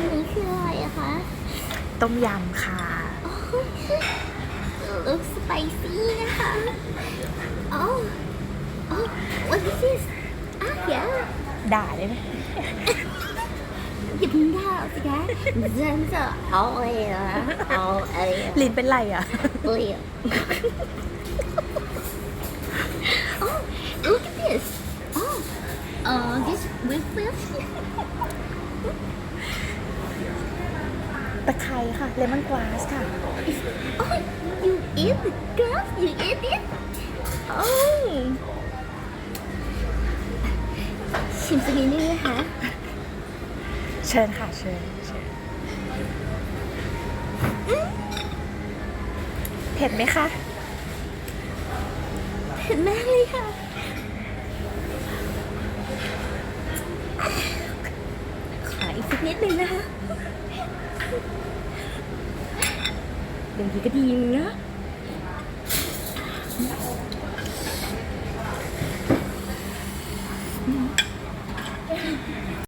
อันนี้คืออะไรอะคะ ต้มยำค่ะลูกสไปซี่นะคะโอ้โอ้ what is this อะเดี๋ยวด่าได้ไหมอย่าเพิ่งด่าสิคะฉันจะเอาอะไรนะเอาอะไรอะลิ้นเป็นไรอะ เลยอะ oh look at this oh uh this with fish ตะไคร้ค่ะเลมอนกวาสค่ะ oh you eat the grass you eat it oh ชิมสักนิดนึงนะคะเชิญค่ะเชิญเชิญเผ็ดไหมคะเผ็ดมากเลยค่ะขออีกสักนิดนึงนะคะ อย่างนี้ก็ดีนะ